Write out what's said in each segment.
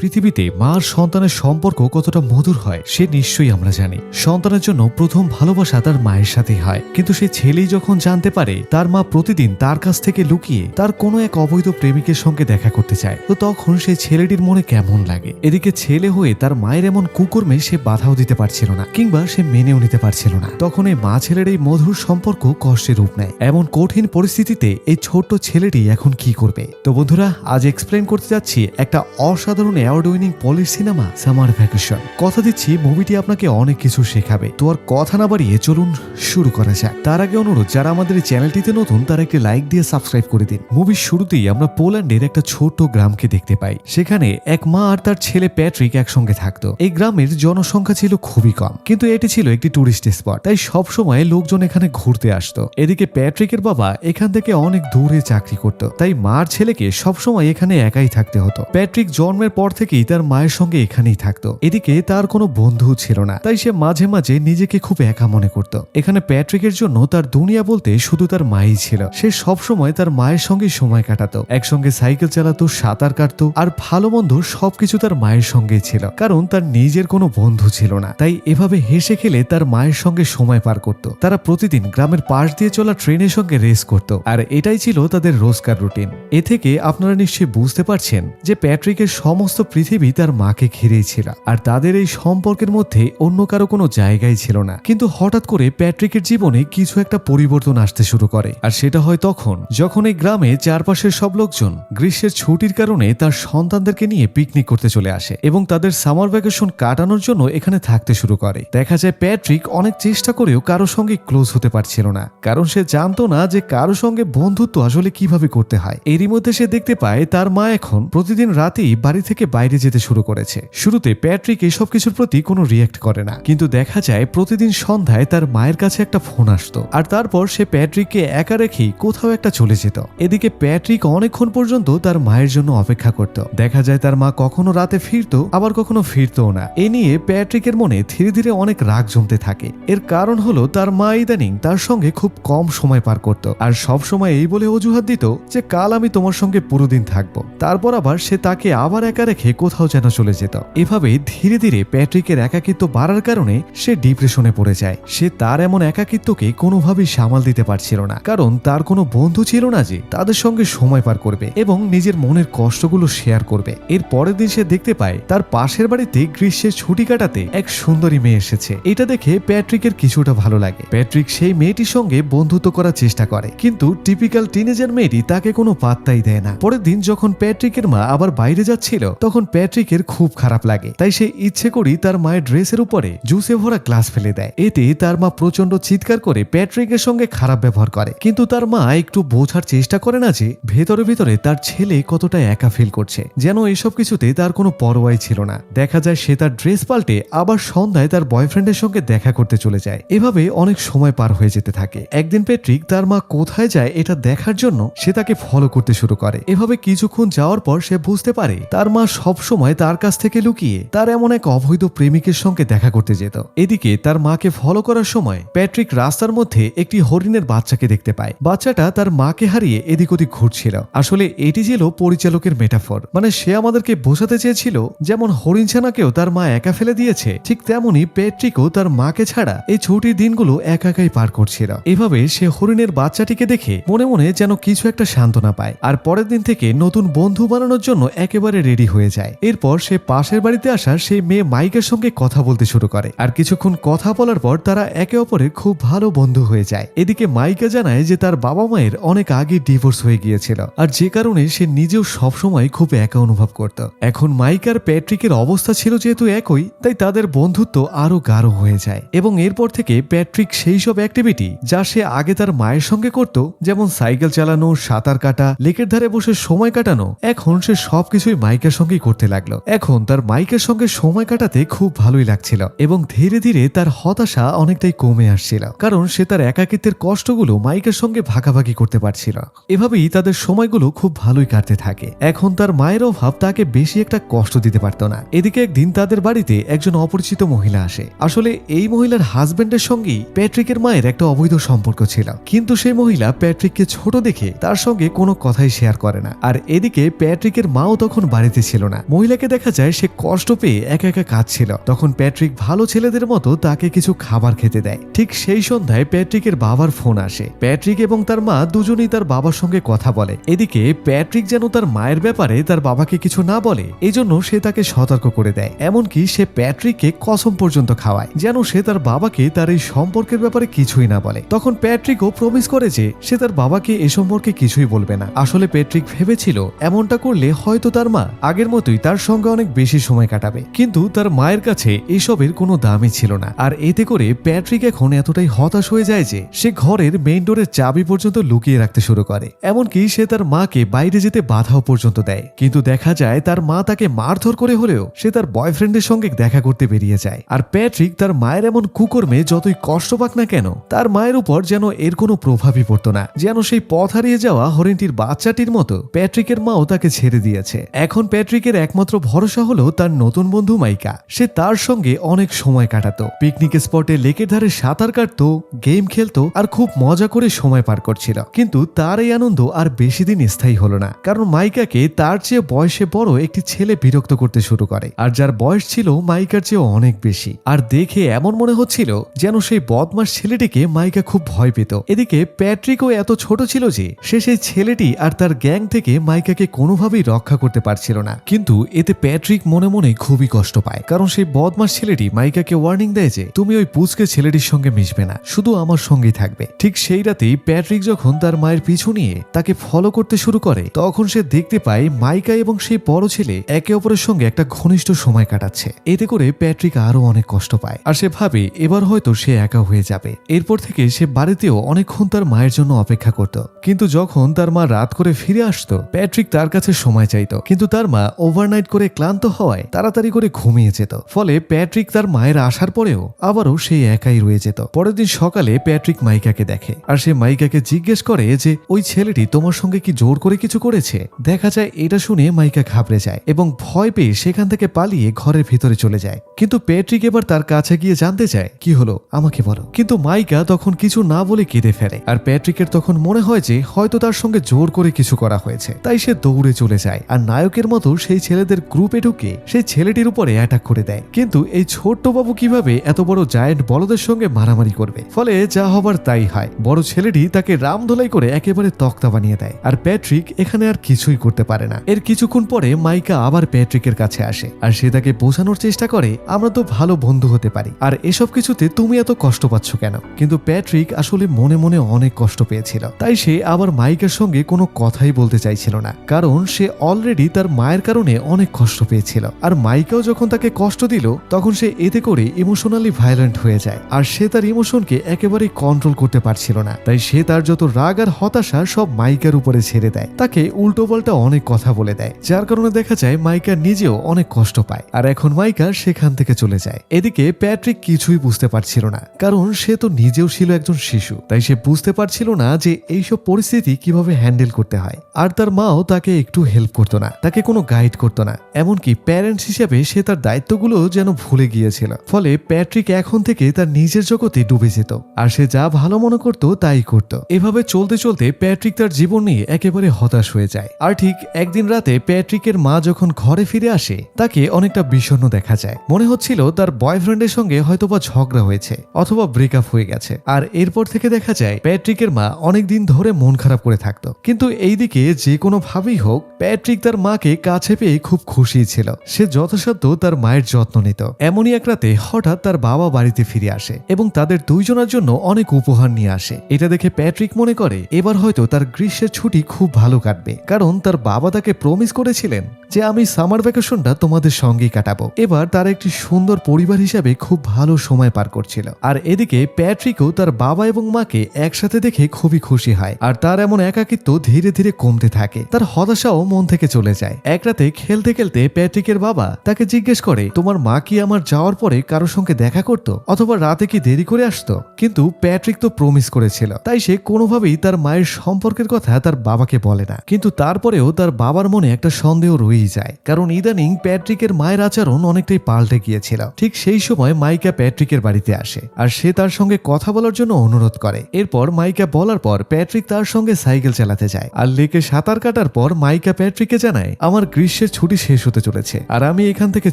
পৃথিবীতে মা সন্তানের সম্পর্ক কতটা মধুর হয়, সে নিশ্চয়ই আমরা জানি। সন্তানের জন্য প্রথম ভালোবাসা তার মায়ের সাথেই হয়। কিন্তু সে ছেলেই যখন জানতে পারে, তার মা প্রতিদিন তার কাছ থেকে লুকিয়ে তার কোনো এক অবৈধ প্রেমিকের সঙ্গে দেখা করতে চায়, তো তখন সে ছেলেটির মনে কেমন লাগে? এদিকে ছেলে হয়ে তার মায়ের এমন কুকর্মে সে বাধাও দিতে পারছিল না, কিংবা সে মেনেও নিতে পারছিল না। তখন এই মা ছেলের এই মধুর সম্পর্ক কষ্টের রূপ নেয়। এমন কঠিন পরিস্থিতিতে এই ছোট্ট ছেলেটি এখন কি করবে? তো বন্ধুরা, আজ এক্সপ্লেন করতে যাচ্ছি একটা অসাধারণ award winning Polish cinema, summer vacation. কথা দিচ্ছি মুভিটি আপনাকে অনেক কিছু শেখাবে। তো আর কথা না বাড়িয়ে চলুন শুরু করা যাক। তার আগে অনুরোধ, যারা আমাদের চ্যানেলটিতে নতুন, তারা একটি লাইক দিয়ে সাবস্ক্রাইব করে দিন। মুভির শুরুতেই আমরা পোল্যান্ডের একটা ছোট্ট গ্রামকে দেখতে পাই। সেখানে এক মা আর তার ছেলে প্যাট্রিক একসঙ্গে থাকতো। এই গ্রামের জনসংখ্যা ছিল খুবই কম। কিন্তু এটি ছিল একটি টুরিস্ট স্পট তাই সবসময় লোকজন এখানে ঘুরতে আসতো। এদিকে প্যাট্রিকের বাবা এখান থেকে অনেক দূরে চাকরি করত, তাই মার ছেলেকে সবসময় এখানে একাই থাকতে হতো। প্যাট্রিক জন্মের পর থেকেই তার মায়ের সঙ্গে এখানেই থাকতো। এদিকে তার কোনো বন্ধু ছিল না, তাই সে মাঝে মাঝে নিজেকে খুব একা মনে করত। এখানে প্যাট্রিকের জন্য তার দুনিয়া বলতে শুধু তার মাই ছিল। সে সবসময় তার মায়ের সঙ্গে সময় কাটাতো। একসঙ্গে সাইকেল চালাতো, সাঁতার কাটতো আর ভালো মন্দ সবকিছু তার মায়ের সঙ্গে ছিল, কারণ তার নিজের কোনো বন্ধু ছিল না। তাই এভাবে হেসে খেলে তার মায়ের সঙ্গে সময় পার করত। তারা প্রতিদিন গ্রামের পাশ দিয়ে চলা ট্রেনের সঙ্গে রেস করত, আর এটাই ছিল তাদের রোজকার রুটিন। এ থেকে আপনারা নিশ্চয়ই বুঝতে পারছেন যে প্যাট্রিকের সমস্ত পৃথিবী তার মাকে ঘিরেই ছিল, আর তাদের এই সম্পর্কের মধ্যে অন্য কারও কোনো জায়গাই ছিল না। কিন্তু হঠাৎ করে প্যাট্রিকের জীবনে কিছু একটা পরিবর্তন আসতে শুরু করে, আর সেটা হয় তখন, যখন এই গ্রামে চারপাশের সব লোকজন গ্রীষ্মের ছুটির কারণে তার সন্তানদেরকে নিয়ে পিকনিক করতে চলে আসে এবং তাদের সামার ভ্যাকেশন কাটানোর জন্য এখানে থাকতে শুরু করে। দেখা যায় প্যাট্রিক অনেক চেষ্টা করেও কারও সঙ্গে ক্লোজ হতে পারছিল না, কারণ সে জানতো না যে কারও সঙ্গে বন্ধুত্ব আসলে কীভাবে করতে হয়। এরই মধ্যে সে দেখতে পায় তার মা এখন প্রতিদিন রাতেই বাড়ি থেকে বাইরে যেতে শুরু করেছে। শুরুতে প্যাট্রিক এসব কিছুর প্রতি কোনো রিয়েক্ট করে না। কিন্তু দেখা যায়, প্রতিদিন সন্ধ্যায় তার মায়ের কাছে একটা ফোন আসতো। আর তারপর সে প্যাট্রিককে একা রেখেই কোথাও একটা চলে যেত। এদিকে প্যাট্রিক অনেকক্ষণ পর্যন্ত তার মায়ের জন্য অপেক্ষা করত। দেখা যায় তার মা কখনো রাতে ফিরতো, আবার কখনো ফিরতও না। এ নিয়ে প্যাট্রিকের মনে ধীরে ধীরে অনেক রাগ জমতে থাকে। এর কারণ হলো তার মা ইদানিং তার সঙ্গে খুব কম সময় পার করত। আর সব সময় এই বলে অজুহাত দিত যে, কাল আমি তোমার সঙ্গে পুরো দিন থাকব। তারপর আবার সে তাকে আবার একা রেখে কোথাও যেন চলে যেত। এভাবে ধীরে ধীরে প্যাট্রিকের একাকিত্ব বাড়ার কারণে সে ডিপ্রেশনে পড়ে যায়। সে তার এমন একাকিত্বকে কোনোভাবেই সামাল দিতে পারছিল না। কারণ তার কোনো বন্ধু ছিল না যে তাদের সঙ্গে সময় পার করবে এবং নিজের মনের কষ্টগুলো শেয়ার করবে। এর পরের দিন সে দেখতে পায়, তার পাশের বাড়িতে গ্রীষ্মের ছুটি কাটাতে এক সুন্দরী মেয়ে এসেছে। এটা দেখে প্যাট্রিকের কিছুটা ভালো লাগে। প্যাট্রিক সেই মেয়েটির সঙ্গে বন্ধুত্ব করার চেষ্টা করে, কিন্তু টিপিক্যাল টিনেজার মেয়েটি তাকে কোনো পাত্তাই দেয় না। পরের দিন যখন প্যাট্রিকের মা আবার বাইরে যাচ্ছিল, তখন প্যাট্রিকের খুব খারাপ লাগে। তাই সে ইচ্ছে করি তার মায়ের ড্রেসের উপরে জুসে ভরা গ্লাস ফেলে দেয়। এতে তার মা প্রচণ্ড চিৎকার করে প্যাট্রিকের সঙ্গে খারাপ ব্যবহার করে। কিন্তু তার মা একটু বোঝার চেষ্টা করে না যে, ভেতরে ভেতরে তার ছেলে কতটা একা ফিল করছে। যেন এসব কিছুতে তার কোনো পরোয়াই ছিল না। দেখা যায় সে তার ড্রেস পাল্টে আবার সন্ধ্যায় তার বয়ফ্রেন্ডের সঙ্গে দেখা করতে চলে যায়। এভাবে অনেক সময় পার হয়ে যেতে থাকে। একদিন প্যাট্রিক তার মা কোথায় যায় এটা দেখার জন্য সে তাকে ফলো করতে শুরু করে। এভাবে কিছুক্ষণ যাওয়ার পর সে বুঝতে পারে তার মা সব সময় তার কাছ থেকে লুকিয়ে তার এমন এক অবৈধ প্রেমিকের সঙ্গে দেখা করতে যেত। এদিকে তার মাকে ফলো করার সময় প্যাট্রিক রাস্তার মধ্যে একটি হরিণের বাচ্চাকে দেখতে পায়। বাচ্চাটা তার মাকে হারিয়ে এদিক ওদিক ঘুরছিল। আসলে এটি ছিল পরিচালকের মেটাফর মানে সে আমাদেরকে বোঝাতে চেয়েছিল, যেমন হরিণ ছানাকেও তার মা একা ফেলে দিয়েছে, ঠিক তেমনি প্যাট্রিকও তার মাকে ছাড়া এই ছুটির দিনগুলো একা একাই পার করছিল। এভাবে সে হরিণের বাচ্চাটিকে দেখে মনে মনে যেন কিছু একটা সান্ত্বনা পায়। আর পরের দিন থেকে নতুন বন্ধু বানানোর জন্য একেবারে রেডি হয়ে যায়। এরপর সে পাশের বাড়িতে আসা সেই মেয়ে মাইকের সঙ্গে কথা বলতে শুরু করে। আর কিছুক্ষণ কথা বলার পর তারা একে অপরের খুব ভালো বন্ধু হয়ে যায়। এদিকে মাইকা জানায় যে তার বাবা মায়ের অনেক আগে ডিভোর্স হয়ে গিয়েছিল। আর যে কারণে সে নিজেও সবসময় খুব একা অনুভব করত। এখন মাইক আর প্যাট্রিকের অবস্থা ছিল যেহেতু একই, তাই তাদের বন্ধুত্ব আরও গাঢ় হয়ে যায়। এবং এরপর থেকে প্যাট্রিক সেই সব অ্যাক্টিভিটি যা সে আগে তার মায়ের সঙ্গে করত, যেমন সাইকেল চালানো, সাঁতার কাটা, লেকের ধারে বসে সময় কাটানো, এখন সে সবকিছুই মাইকের সঙ্গেই করতে লাগল। এখন তার মাইকের সঙ্গে সময় কাটাতে খুব ভালোই লাগছিল এবং ধীরে ধীরে তার হতাশা অনেকটাই কমে আসছিল, কারণ সে তার একাকিত্বের কষ্টগুলো মাইকের সঙ্গে ভাগাভাগি করতে পারছিল। এভাবেই তাদের সময়গুলো খুব ভালোই কাটতে থাকে। এখন তার মায়ের অভাব তাকে বেশি একটা কষ্ট দিতে পারত না। এদিকে একদিন তাদের বাড়িতে একজন অপরিচিত মহিলা আসে। আসলে এই মহিলার হাজবেন্ডের সঙ্গেই প্যাট্রিকের মায়ের একটা অবৈধ সম্পর্ক ছিল। কিন্তু সেই মহিলা প্যাট্রিককে ছোট দেখে তার সঙ্গে কোনো কথাই শেয়ার করে না। আর এদিকে প্যাট্রিকের মাও তখন বাড়িতে ছিল না। মহিলাকে দেখা যায় সে কষ্ট পেয়ে একা একা কাঁদছিল। তখন প্যাট্রিক ভালো ছেলেদের মতো তাকে কিছু খাবার খেতে দেয়। ঠিক সেই সন্ধ্যায় প্যাট্রিকের বাবার ফোন আসে। প্যাট্রিক এবং তার মা দুজনেই তার বাবার সঙ্গে কথা বলে। এদিকে প্যাট্রিক যেন তার মায়ের ব্যাপারে তার বাবাকে কিছু না বলে, এজন্য সে তাকে সতর্ক করে দেয়। এমনকি সে প্যাট্রিককে কসম পর্যন্ত খাওয়ায়, যেন সে তার বাবাকে তার এই সম্পর্কের ব্যাপারে কিছুই না বলে। তখন প্যাট্রিকও প্রমিস করে যে সে তার বাবাকে এ সম্পর্কে কিছুই বলবে না। আসলে প্যাট্রিক ভেবেছিল, এমনটা করলে হয়তো তার মা আগের মতোই তার সঙ্গে অনেক বেশি সময় কাটাবে। কিন্তু তার মায়ের কাছে এসবের কোনো দামই ছিল না। আর এতে করে প্যাট্রিক এখন এতটাই হতাশ হয়ে যায় যে সে ঘরের মেইন ডোরের চাবি পর্যন্ত লুকিয়ে রাখতে শুরু করে। এমনকি সে তার মাকে বাইরে যেতে বাধাও পর্যন্ত দেয়। কিন্তু দেখা যায় তার মা তাকে মারধর করে হলেও সে তার বয়ফ্রেন্ডের সঙ্গে দেখা করতে বেরিয়ে যায়। আর প্যাট্রিক তার মায়ের এমন কুকর্মে যতই কষ্ট পাক না কেন, তার মায়ের উপর যেন এর কোনো প্রভাবই পড়তো না। যেন সেই পথ হারিয়ে যাওয়া হরিণটির বাচ্চাটির মতো প্যাট্রিকের মাও তাকে ছেড়ে দিয়েছে। এখন প্যাট্রিকের একমাত্র ভরসা হলো তার নতুন বন্ধু মাইকা। সে তার সঙ্গে অনেক সময় কাটাতো। পিকনিক স্পটে লেকের ধারে সাঁতার কাটতো, গেম খেলতো আর খুব মজা করে সময় পার করছিল। কিন্তু তার এই আনন্দ আর বেশি দিন স্থায়ী হলো না। কারণ মাইকাকে তার চেয়ে বয়সে বড় একটি ছেলে বিরক্ত করতে শুরু করে। আর যার বয়স ছিল মাইকার চেয়ে অনেক বেশি। আর দেখে এমন মনে হচ্ছিল যেন সেই বদমাস ছেলেটিকে মাইকা খুব ভয় পেত। এদিকে প্যাট্রিকও এত ছোট ছিল যে, সে সেই ছেলেটি আর তার গ্যাং থেকে মাইকাকে কোনোভাবেই রক্ষা করতে পারছিল না। কিন্তু এতে প্যাট্রিক মনে মনে খুবই কষ্ট পায়, কারণ সেই বদমাস ছেলেটি মাইকাকে ওয়ার্নিং দেয় যে তুমি ওই পুচকে ছেলেটির সঙ্গে মিশবে না, শুধু আমার সঙ্গেই থাকবে। ঠিক সেই রাতেই প্যাট্রিক যখন তার মায়ের পিছু নিয়ে তাকে ফলো করতে শুরু করে, তখন সে দেখতে পায় মাইকা এবং সেই বড় ছেলে একে অপরের সঙ্গে একটা ঘনিষ্ঠ সময় কাটাচ্ছে। এতে করে প্যাট্রিক আরও অনেক কষ্ট পায়, আর সে ভাবে এবার হয়তো সে একা হয়ে যাবে। এরপর থেকে সে বাড়িতেও অনেকক্ষণ তার মায়ের জন্য অপেক্ষা করত। কিন্তু যখন তার মা রাত করে ফিরে আসতো, প্যাট্রিক তার কাছে সময় চাইতো। কিন্তু তার মা ওভারনাইট করে ক্লান্ত হওয়ায় তাড়াতাড়ি করে ঘুমিয়ে যেত। ফলে প্যাট্রিক তার মায়ের আসার পরেও আবারও সে একাই রয়ে যেত। পরের দিন সকালে প্যাট্রিক মাইকাকে দেখে। আর সে মাইকাকে জিজ্ঞেস করে যে, ওই ছেলেটি তোমার সঙ্গে কি জোর করে কিছু করেছে? দেখা যায় এটা শুনে মাইকা ঘাবড়ে যায় এবং ভয় পেয়ে সেখান থেকে পালিয়ে ঘরের ভিতরে চলে যায়। কিন্তু প্যাট্রিক এবার তার কাছে গিয়ে জানতে চায়, কি হলো? আমাকে বলো। কিন্তু মাইকা তখন কিছু না বলে কেঁদে ফেলে। আর প্যাট্রিকের তখন মনে হয় যে, হয়তো তার সঙ্গে জোর করে কিছু করা হয়েছে। তাই সে দৌড়ে চলে যায়। আর নায়কের মতো সেই ছেলেদের গ্রুপে ঢুকে সেই ছেলেটির উপরে অ্যাটাক করে দেয়। কিন্তু এই ছোট্ট বাবু কীভাবে এত বড় জায়েন্ট বলদের সঙ্গে মারামারি করবে? ফলে যা হবার তাই হয়। বড় ছেলেটি তাকে রামধোলাই করে একেবারে তক্তা বানিয়ে দেয়। আর প্যাট্রিক এখানে আর কিছুই করতে পারে না। এর কিছুক্ষণ পরে মাইকা আবার প্যাট্রিকের কাছে আসে। আর সে তাকে বোঝানোর চেষ্টা করে, আমরা তো ভালো বন্ধু হতে পারি। আর এসব কিছুতে তুমি এত কষ্ট পাচ্ছ কেন? কিন্তু প্যাট্রিক আসলে মনে মনে অনেক কষ্ট পেয়েছিল। তাই সে আবার মাইকের সঙ্গে কোনো কথাই বলতে চাইছিল না। কারণ সে অলরেডি তার মায়ের কারণে অনেক কষ্ট পেয়েছিল। আর মাইকাও যখন তাকে কষ্ট দিল, তখন সে এতে করে ইমোশনালি ভায়োলেন্ট হয়ে যায়। আর সে তার ইমোশনকে একেবারেই কন্ট্রোল করতে পারছিল না। তাই সে তার যত রাগ আর হতাশা সব মাইকার উপরে ছেড়ে দেয়। তাকে উল্টো পাল্টা অনেক কথা বলে দেয়, যার কারণে দেখা যায় মাইকা নিজেও অনেক কষ্ট পায়। আর এখন মাইকা সেখান থেকে চলে যায়। এদিকে প্যাট্রিক কিছুই বুঝতে পারছিল না, কারণ সে তো নিজেও ছিল একজন শিশু। তাই সে বুঝতে পারছিল না যে এইসব পরিস্থিতি কীভাবে হ্যান্ডেল করতে হয়। আর তার মাও তাকে একটু হেল্প করতো না। তাকে কোনো গাইড করতো না। এমনকি প্যারেন্টস হিসেবে সে তার দায়িত্বগুলো যেন ভুলে গিয়েছিল। ফলে প্যাট্রিক এখন থেকে তার নিজের জগতে ডুবে যেত। আর সে যা ভালো মনে করত, তাই করত। এভাবে চলতে চলতে প্যাট্রিক তার জীবন নিয়ে একেবারে হতাশ হয়ে যায়। আর ঠিক একদিন রাতে প্যাট্রিকের মা যখন ঘরে ফিরে আসে, তাকে অনেকটা বিষণ্ণ দেখা যায়। মনে হচ্ছিল তার বয়ফ্রেন্ডের সঙ্গে হয়তোবা ঝগড়া হয়েছে, অথবা ব্রেকআপ হয়ে গেছে। আর এরপর থেকে দেখা যায়, প্যাট্রিকের মা অনেকদিন ধরে মন খারাপ করে থাকতো। কিন্তু এইদিকে যে কোনো ভাবেই হোক, প্যাট্রিক তার মাকে কাছে পেয়ে খুব খুশি ছিল। সে যথাসাধ্য তার মায়ের যত্ন নিত। এমনই এক রাতে হঠাৎ তার বাবা বাড়িতে ফিরে আসে এবং তাদের দুইজনের জন্য অনেক উপহার নিয়ে আসে। এটা দেখে প্যাট্রিক মনে করে, এবার হয়তো তার গ্রীষ্মের ছুটি খুব ভালো কাটবে, কারণ তার বাবা তাকে প্রমিস করেছিলেন যে আমি সামার ভ্যাকেশনটা তোমাদের সঙ্গেই কাটাবো। এবার তার একটি সুন্দর পরিবার হিসাবে খুব ভালো সময় পার করছিল। আর এদিকে প্যাট্রিকও তার বাবা এবং মাকে একসাথে দেখে খুবই খুশি হয়। আর তার এমন একাকিত্ব ধীরে ধীরে কমতে থাকে। তার হতাশাও মন থেকে চলে যায়। এক রাতে খেলতে খেলতে প্যাট্রিকের বাবা তাকে জিজ্ঞেস করে, তোমার মা কি আমার যাওয়ার পরে কারোর সঙ্গে দেখা করতো? অথবা রাতে কি দেরি করে আসতো? কিন্তু প্যাট্রিক তো প্রমিস করেছিল। তাই সে কোনোভাবেই তার মায়ের সম্পর্কের কথা তার বাবাকে বলে না। কিন্তু তারপরেও তার বাবার মনে একটা সন্দেহ রয়েই যায়। কারণ ইদানিং প্যাট্রিকের মায়ের আচরণ অনেকটাই পাল্টে গিয়েছিল। ঠিক সেই সময় মাইকা প্যাট্রিকের বাড়িতে আসে আর সে তার সঙ্গে কথা বলার জন্য অনুরোধ করে। এরপর মাইকা বলার পর প্যাট্রিক তার সঙ্গে সাইকেল চালাতে যায়। আর লেকে সাঁতার কাটার পর মাইকা প্যাট্রিককে জানায়, আমার গ্রীষ্মের গ্রীষ্মের ছুটি শেষ হতে চলেছে, আর আমি এখান থেকে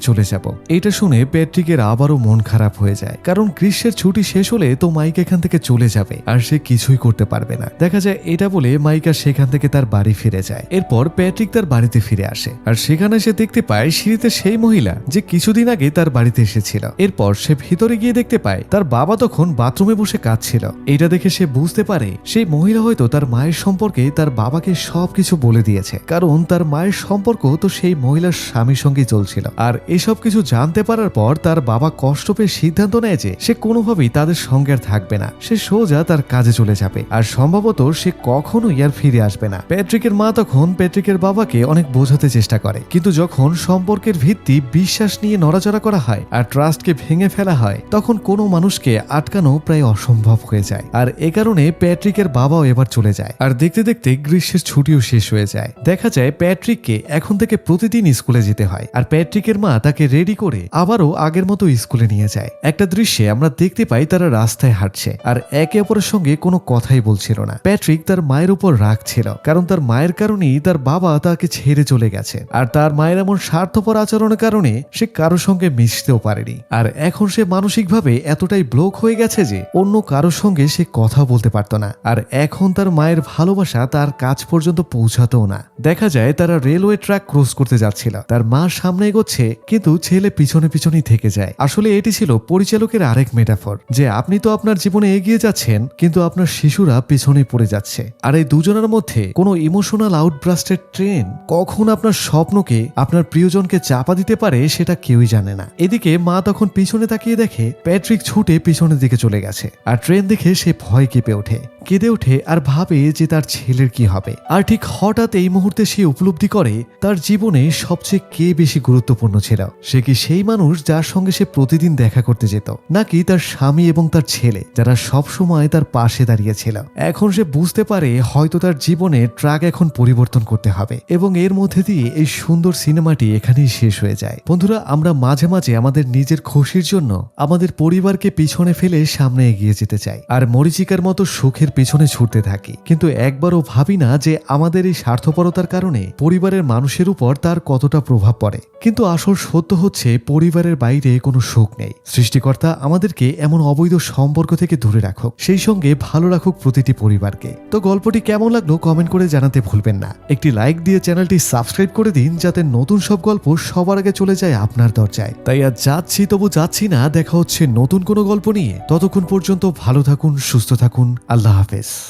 চলে যাব। এটা শুনে প্যাট্রিকের আবারও মন খারাপ হয়ে যায়, কারণ গ্রীষ্মের ছুটি শেষ হলে তো মাইক এখান থেকে চলে যাবে, আর সে কিছুই করতে পারবে না। দেখা যায় এটা বলে মাইকা সেখান থেকে তার বাড়ি ফিরে যায়। এরপর প্যাট্রিক তার বাড়িতে ফিরে আসে, আর সেখানে সে দেখতে পায় সিঁড়িতে সেই মহিলা যে কিছুদিন আগে তার বাড়িতে এসেছিল। এরপর সে ভিতরে গিয়ে দেখতে পায়, তার বাবা তখন বাথরুমে বসে কাঁদছিল। এটা দেখে সে বুঝতে পারে, সেই মহিলা হয়তো তার মায়ের সম্পর্কে তার বাবাকে সবকিছু বলে দিয়েছে, কারণ তার মায়ের সম্পর্ক তো সেই মহিলার স্বামীর সঙ্গে চলছিল। আর এসব কিছু জানতে পারার পর তার বাবা কষ্ট পেয়ে সিদ্ধান্ত নেয় যে সে কোনোভাবেই তাদের সঙ্গে আর থাকবে না। সে সোজা তার কাজে চলে যাবে। আর সম্ভবত সে কখনোই আর ফিরে আসবে না। প্যাট্রিকের মা তখন প্যাট্রিকের বাবাকে অনেক বোঝাতে চেষ্টা করে। কিন্তু যখন সম্পর্কের ভিত্তি বিশ্বাস নিয়ে নড়াচড়া করা হয় আর ট্রাস্টকে ভেঙে ফেলা হয়, তখন কোনো মানুষকে আটকানো প্রায় অসম্ভব হয়ে যায়। আর এ কারণে প্যাট্রিকের বাবাও এবার চলে যায়। আর দেখতে দেখতে গ্রীষ্মের ছুটিও শেষ হয়ে যায়। দেখা যায় প্যাট্রিককে এখন থেকে প্রতিদিন স্কুলে যেতে হয় আর প্যাট্রিকের মা তাকে রেডি করে আবারও আগের মতো স্কুলে নিয়ে যায়। একটা দৃশ্যে আমরা দেখতে পাই তারা রাস্তায় হাঁটছে আর একে অপরের সঙ্গে কোনো কথাই বলছিল না। প্যাট্রিক তার মায়ের উপর রাগ ছিল, কারণ তার মায়ের কারণেই তার বাবা তাকে ছেড়ে চলে গেছে আর তার মায়ের এমন স্বার্থপর আচরণের কারণে সে কারোর সঙ্গে মিশতেও পারেনি। আর এখন সে মানসিকভাবে এতটাই ব্লক হয়ে গেছে যে অন্য কারোর সঙ্গে সে কথা বলতে পারতো না। আর এখন তার মায়ের ভালোবাসা তার কাজ পর্যন্ত পৌঁছাতেও না। দেখা যায় তারা রেলওয়ে ট্র্যাক ক্রস করতে যাচ্ছিল। তার মা সামনে এগোচ্ছে, কিন্তু ছেলে পিছনে পিছনেই থেকে যায়। আসলে এটি ছিল পরিচালকের আরেক মেটাফর, যে আপনি তো আপনার জীবনে এগিয়ে যাচ্ছেন, কিন্তু আপনার শিশুরা পিছনে পড়ে যাচ্ছে। আর এই দুজনের মধ্যে কোনো ইমোশনাল আউটব্রাস্টের ট্রেন কখন আপনার স্বপ্নকে, আপনার প্রিয়জনকে চাপা দিতে পারে, সেটা কেউই জানে না। এদিকে মা তখন পিছনে তাকিয়ে দেখে, প্যাট্রিক ছুটে পিছনের দিকে চলে গেছে। আর ট্রেন দেখে সে ভয় কেঁপে ওঠে। কেঁদে ওঠে আর ভাবে যে তার ছেলের কি হবে। আর ঠিক হঠাৎ এই মুহূর্তে সে উপলব্ধি করে তার জীবনে সবচেয়ে কে বেশি গুরুত্বপূর্ণ ছিল? সে কি সেই মানুষ যার সঙ্গে সে প্রতিদিন দেখা করতে যেত? নাকি তার স্বামী এবং তার ছেলে, যারা সব সময় তার পাশে দাঁড়িয়েছিল এখন সে বুঝতে পারে হয়তো তার জীবনে ট্রাক এখন পরিবর্তন করতে হবে এবং এর মধ্যে দিয়ে এই সুন্দর সিনেমাটি এখানেই শেষ হয়ে যায়। বন্ধুরা, আমরা মাঝে মাঝে আমাদের নিজের খুশির জন্য আমাদের পরিবারকে পিছনে ফেলে সামনে এগিয়ে যেতে চাই। আর মরিচিকার মতো সুখের পিছনে ছুটতে থাকি। কিন্তু একবারও ভাবি না যে আমাদের এই স্বার্থপরতার কারণে পরিবারের মানুষের উপর তার কতটা প্রভাব পড়ে। কিন্তু আসল সত্য হচ্ছে পরিবারের বাইরে কোনো সুখ নেই। সৃষ্টিকর্তা আমাদেরকে এমন অবৈধ সম্পর্ক থেকে দূরে রাখুক। সেই সঙ্গে ভালো রাখুক প্রতিটি পরিবারকে। তো গল্পটি কেমন লাগল কমেন্ট করে জানাতে ভুলবেন না। একটি লাইক দিয়ে চ্যানেলটি সাবস্ক্রাইব করে দিন যাতে নতুন সব গল্প সবার আগে চলে যায় আপনার দরজায়। তাই আর যাচ্ছি তবু যাচ্ছি না, দেখা হচ্ছে নতুন কোনো গল্প নিয়ে। ততক্ষণ পর্যন্ত ভালো থাকুন, সুস্থ থাকুন। আল্লাহ office.